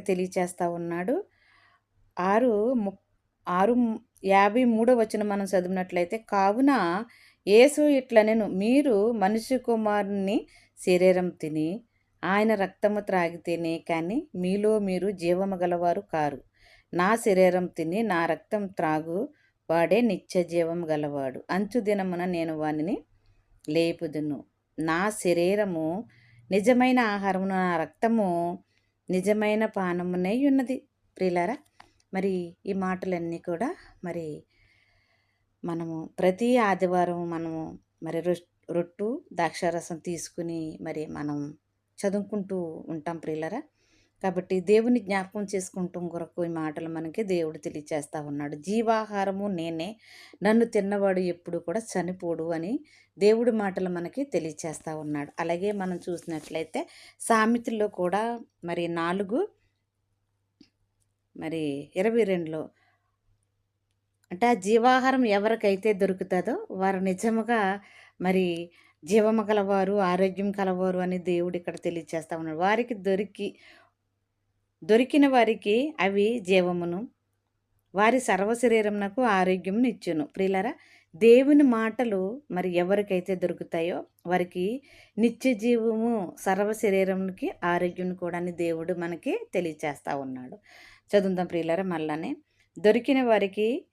తెలియచేస్తూ ఉన్నాడు. ఆరు ము ఆరు యాభై మూడో వచ్చిన మనం చదివినట్లయితే కావున యేసు ఇట్ల నేను మీరు మనిషి కుమారుని శరీరం తిని ఆయన రక్తము త్రాగితేనే కానీ మీలో మీరు జీవము గలవారు కారు. నా శరీరం తిని నా రక్తం త్రాగు వాడే నిత్య జీవం గలవాడు. అంచు దినమున నేను వానిని లేపుదును. నా శరీరము నిజమైన ఆహారము నా రక్తము నిజమైన పానమునై ఉన్నది. ప్రియులారా మరి ఈ మాటలన్నీ కూడా మరి మనము ప్రతి ఆదివారం మనము మరి రొ- రొట్టు ద్రాక్షారసం తీసుకుని మరి మనం చదువుకుంటూ ఉంటాం ప్రియులరా. కాబట్టి దేవుని జ్ఞాపకం చేసుకుంటాం కొరకు ఈ మాటలు మనకి దేవుడు తెలియచేస్తూ ఉన్నాడు. జీవాహారము నేనే నన్ను తిన్నవాడు ఎప్పుడు కూడా చనిపోడు అని దేవుడి మాటలు మనకి తెలియచేస్తూ ఉన్నాడు. అలాగే మనం చూసినట్లయితే సామెతల్లో కూడా మరి నాలుగు మరి ఇరవై రెండులో అంటే ఆ జీవాహారం ఎవరికైతే దొరుకుతుందో వారు నిజముగా మరి జీవము కలవారు ఆరోగ్యం కలవారు అని దేవుడు ఇక్కడ తెలియచేస్తూ ఉన్నాడు. వారికి దొరికి దొరికిన వారికి అవి జీవమును వారి సర్వశరీరమునకు ఆరోగ్యమును ఇచ్చును. ప్రియులరా దేవుని మాటలు మరి ఎవరికైతే దొరుకుతాయో వారికి నిత్య జీవము సర్వ శరీరంకి ఆరోగ్యం కూడా అని దేవుడు మనకి తెలియచేస్తూ ఉన్నాడు. చదువుదాం ప్రియులరా మళ్ళానే. దొరికిన వారికి